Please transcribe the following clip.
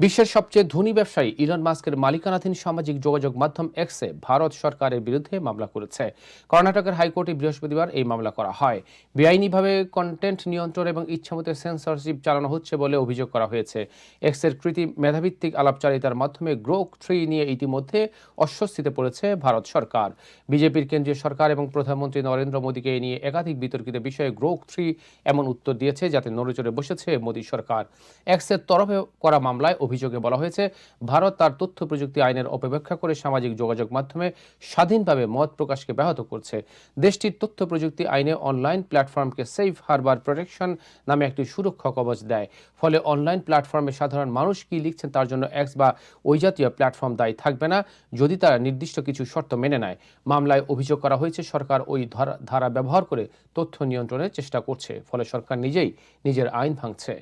বিশ্বের সবচেয়ে ধনী ব্যবসায়ী ইলন মাস্কের মালিকানাধীন সামাজিক যোগাযোগ মাধ্যম এক্সে ভারত সরকারের বিরুদ্ধে মামলা করেছে। কর্ণাটকের হাইকোর্টে বৃহস্পতিবার এই মামলা করা হয়। বেআইনিভাবে কন্টেন্ট নিয়ন্ত্রণ এবং ইচ্ছামতো সেন্সরশিপ চালানো হচ্ছে বলে অভিযোগ করা হয়েছে। এক্সের কৃতি মেধাভিত্তিক আলাপচারিতার মাধ্যমে গ্রোক থ্রি নিয়ে ইতিমধ্যে অস্বস্তিতে পড়েছে ভারত সরকার। বিজেপির কেন্দ্রীয় সরকার এবং প্রধানমন্ত্রী নরেন্দ্র মোদীকে নিয়ে একাধিক বিতর্কিত বিষয়ে গ্রোক থ্রি এমন উত্তর দিয়েছে, যাতে নড়েচড়ে বসেছে মোদী সরকার। এক্সের তরফে করা মামলায় অভিযোগে বলা হয়েছে, ভারত তার তথ্য প্রযুক্তি আইনের অপব্যাখ্যা করে সামাজিক যোগাযোগ মাধ্যমে স্বাধীনভাবে মত প্রকাশকে ব্যাহত করছে। দেশটির তথ্য প্রযুক্তি আইনে অনলাইন প্ল্যাটফর্মকে সেফ হারবার প্রোটেকশন নামে একটি সুরক্ষা কবচ দেয়। ফলে অনলাইন প্ল্যাটফর্মে সাধারণ মানুষ কি লিখছেন তার জন্য এক্স বা ওই জাতীয় প্ল্যাটফর্ম দায়ী থাকবে না, যদি তারা নির্দিষ্ট কিছু শর্ত মেনে নেয়। মামলায় অভিযোগ করা হয়েছে, সরকার ওই ধারা ধারা ব্যবহার করে তথ্য নিয়ন্ত্রণের চেষ্টা করছে, ফলে সরকার নিজেই নিজের আইন ভাঙছে।